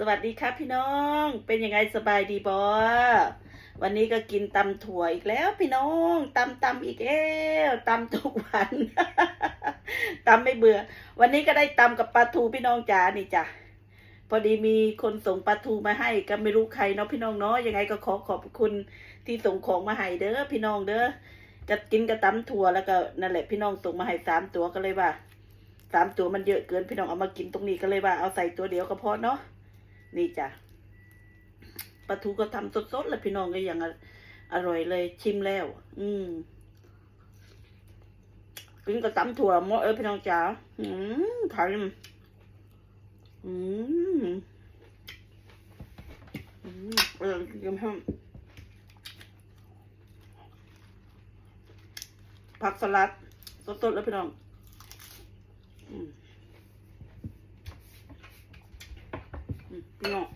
สวัสดีครับพี่น้อง เป็นยังไงสบายดีบอวันนี้ก็กินตำถั่วอีกแล้ว พี่น้องตำตำอีกแล้วตำทุกวันตำไม่เบื่อ วันนี้ก็ได้ตำกับปลาทูพี่น้องจ๋านี่จ้ะพอดีมีคนส่งปลาทูมาให้ ก็ไม่รู้ใครเนาะพี่น้องเนาะยังไงก็ขอขอบคุณที่ส่งของมาให้เด้อพี่น้องเด้อจะกินกับตำถั่วแล้วก็นั่นแหละพี่น้องส่งมาให้สามตัวก็เลยว่าสามตัวมันเยอะเกินพี่น้องเอามากินตรงนี้ก็เลยว่าเอาใส่ตัวเดียวก็พอเนาะ นี่จ้ะปลาทูก็ทำสดๆเลยพี่น้องก็ยังออร่อยเลยชิมแล้ว อืมกินกับตำถั่วหมดเออพี่น้องจ๋าอืมไข่อืมอืมเออกินให้ผักสลัดสดๆแล้วพี่น้อง อืม อืม พี่น้อง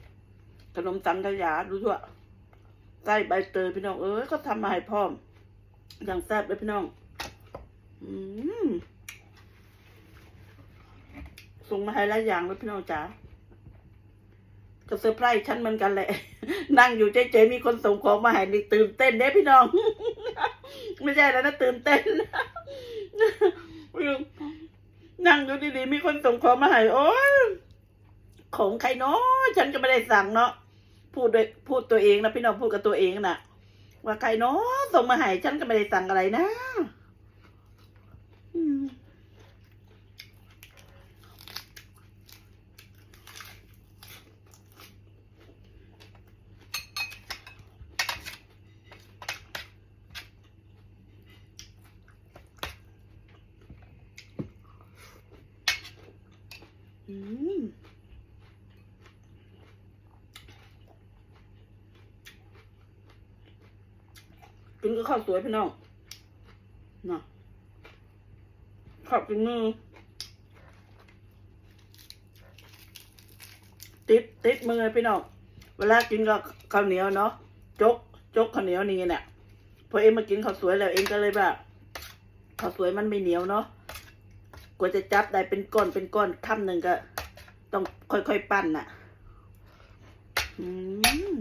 ขนมสังขยาดูทั่วไส้ใบเตยพี่น้องเอ้ยก็ทำมาให้พร้อม อย่างแซ่บเลยพี่น้อง อืมส่งมาให้หลายอย่างเลยพี่น้องจ๋าก็เซอร์ไพรส์ฉันเหมือนกันแหละ นั่งอยู่เฉยๆมีคนส่งของมาให้นี่ตื่นเต้นเด้พี่น้อง ไม่ใช่แล้วนะตื่นเต้นนั่งอยู่ดีๆมีคนส่งของมาให้โอ้ย ของใครเนาะฉันก็ไม่ได้สั่งเนาะพูดโดยพูดตัวเองนะพี่น้องพูดกับตัวเองน่ะ ว่าใครเนาะส่งมาให้ฉันก็ไม่ได้สั่งอะไรนะอืมอืม กินก็ข้าวสวยพี่น้องน่ะขอบกินมือ ติดติดมือพี่น้อง เวลากินก็ข้าวเหนียวเนาะจกจกข้าวเหนียวนี่เนี่ยพอเอ็มากินข้าวสวยแล้วเองก็เลยแบบข้าวสวยมันไม่เหนียวเนาะกว่าจะจับได้เป็นก้อนเป็นก้อนคำหนึ่งก็ ต้องค่อยๆปั้นน่ะ อืม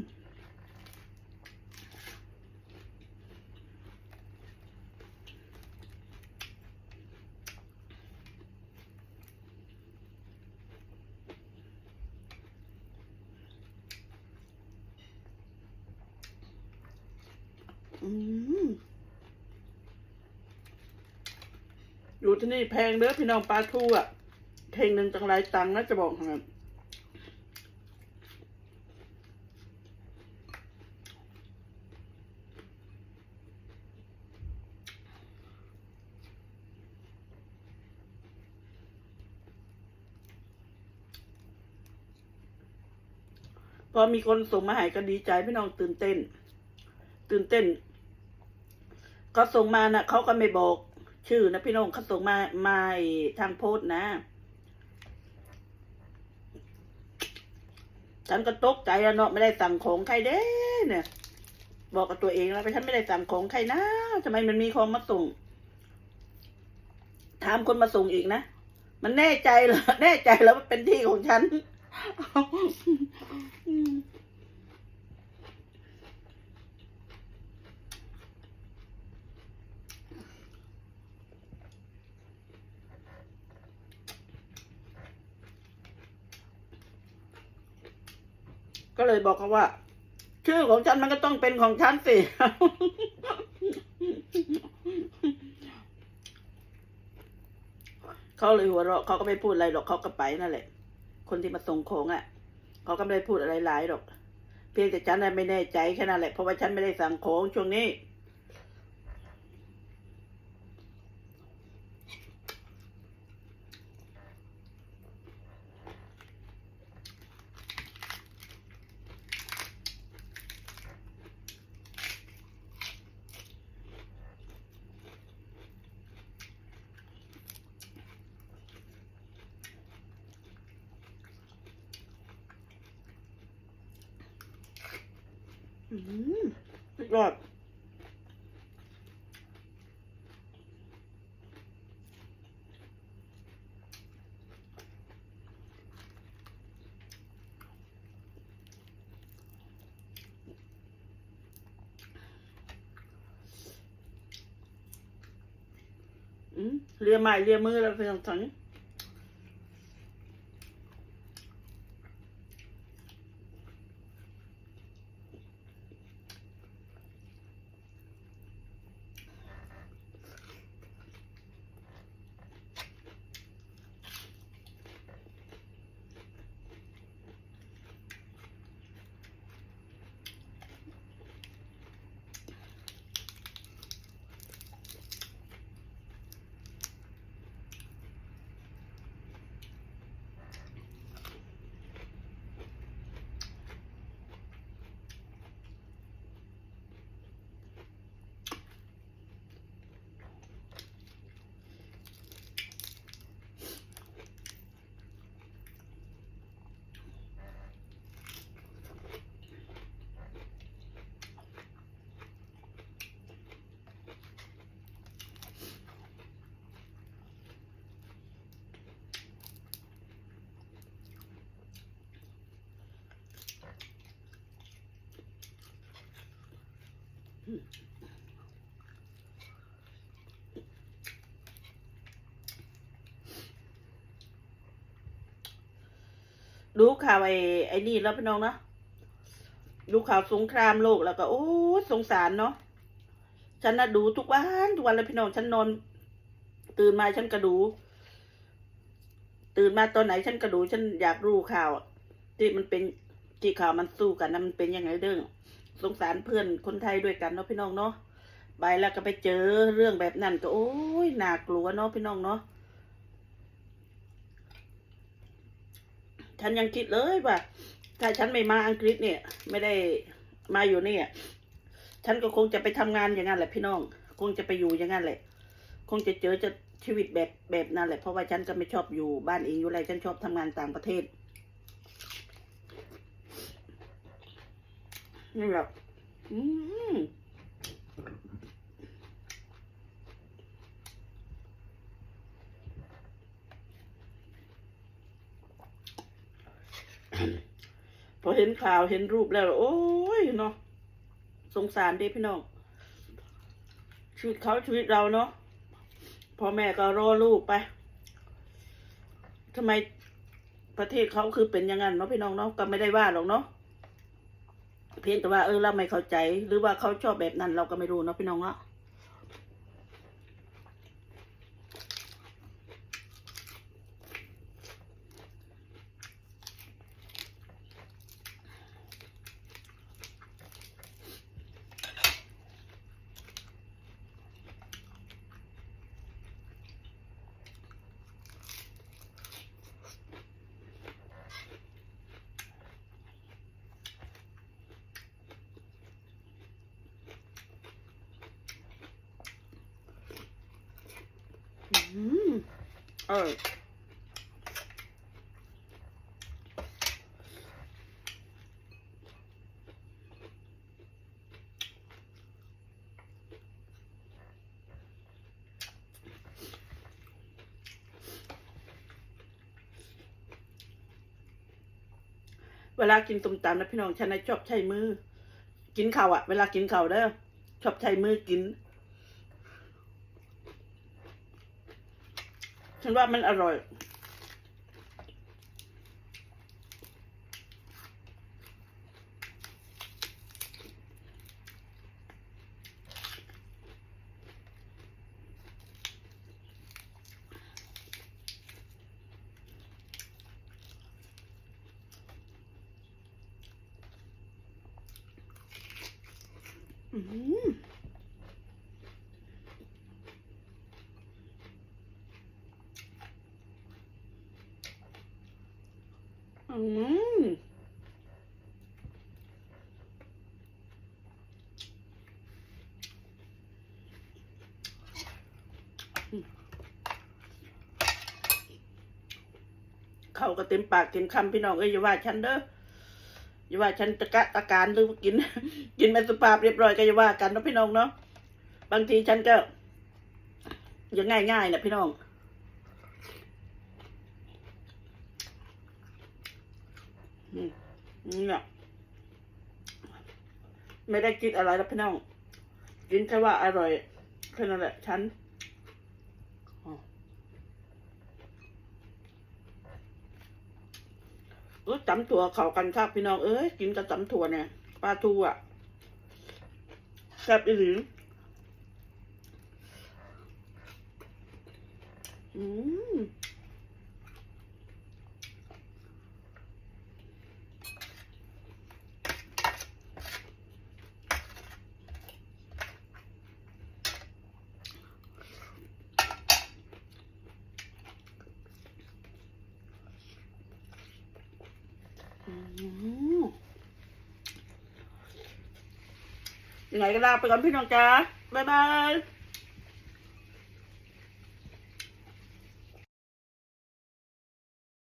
อยู่ที่นี่แพงเด้อพี่น้องปลาทูอะเทงหนึ่งจังไรตังค์นะจะบอกให้พอมีคนส่งมาให้ก็ดีใจพี่น้องตื่นเต้น ตื่นเต้น เขาส่งมานะ่ะเขาก็ไม่บอก ชื่อนะพี่น้องเขาส่งมามาทางโพส์นะฉันก็ตกใจแล้วเนาะไม่ได้สั่งของใครเด้เนี่ย บอกกับตัวเองแล้วไปฉันไม่ได้สั่งของใครนะทำไมมันมีของมาส่ง ถามคนมาส่งอีกนะมันแน่ใจเหรอแน่ใจแล้วว่าเป็นที่ของฉัน ก็เลยบอกเขาว่า ชื่อของฉันมันก็ต้องเป็นของฉันสิ เขาเลยหัวเราะเขาก็ไม่พูดอะไรหรอกเขาก็ไปนั่นแหละ คนที่มาส่งของอะ่ะเขาก็ไม่ได้พูดอะไรหลายหรอก เพียงแต่ฉันน่ะไม่แน่ใจแค่นั้นแหละเพราะว่าฉันไม่ได้สั่งของช่วงนี้ อืมสุดยอดเรียใหม่เรียมือแล้วเพียงตอนนี้ ดูข่าวไอ้ไอ้นี่แล้วพี่น้องเนาะดูข่าวสงครามโลกแล้วก็โอ้สงสารเนาะฉันน่ะดูทุกวันทุกวันเลยพี่น้องฉันนอน ตื่นมาฉันก็ดู ตื่นมาตอนไหนฉันก็ดู ฉันอยากรู้ข่าว ที่มันเป็นที่ข่าวมันสู้กันนะมันเป็นยังไงเรื่อง สงสารเพื่อนคนไทยด้วยกันเนาะพี่น้องเนาะไปแล้วก็ไปเจอเรื่องแบบนั้นก็โอ้ยน่ากลัวเนาะพี่น้องเนาะฉันยังคิดเลยว่าถ้าฉันไม่มาอังกฤษเนี่ย ไม่ได้มาอยู่เนี่ยฉันก็คงจะไปทำงานอย่างนั้นแหละพี่น้อง คงจะไปอยู่อย่างนั้นแหละ คงจะเจอจะชีวิตแบบแบบนั้นแหละเพราะว่าฉันก็ไม่ชอบอยู่บ้านเองอยู่ไรฉันชอบทำงานต่างประเทศ นี่แบบอืมพอเห็นข่าวเห็นรูปแล้ว โอ้ยเนาะสงสารเด้พี่น้องชีวิตเขาชีวิตเราเนาะพ่อแม่ก็รอลูกไปทำไมประเทศเขาคือเป็นอย่างนั้นเนาะพี่น้องเนาะก็ไม่ได้ว่าหรอกเนาะ พียงแต่ว่าเออเราไม่เข้าใจ หรือว่าเขาชอบแบบนั้นเราก็ไม่รู้เนาะพี่น้องเนาะ อืม เออเวลากินตุ่มตำนะพี่น้องฉันนะชอบใช้มือ กินข้าวอะเวลากินข้าวเด้อชอบใช้มือกิน ฉันว่ามันอร่อย อืมอืม เขาก็เต็มปากเต็มคำพี่น้องเอ้ยอย่าว่าฉันเด้ออย่าว่าฉันตะกะตะการหรือกิน กินเป็นสุภาพเรียบร้อยก็อย่าว่ากันเนาะพี่น้องเนาะบางทีฉันก็อย่างง่ายนะพี่น้องอืมเนี่ยไม่ได้คิดอะไรแล้วพี่น้องกินแค่ว่าอร่อยแค่นั้นแหละฉัน ออตำถั่วเขากันครับพี่น้องเอ้ยกินกับตำถั่วเนี่ยปลาทูอะแซ่บอีหลีอืมอืม ยังไงก็ลาไปก่อนพี่น้องจ้าบ๊ายบาย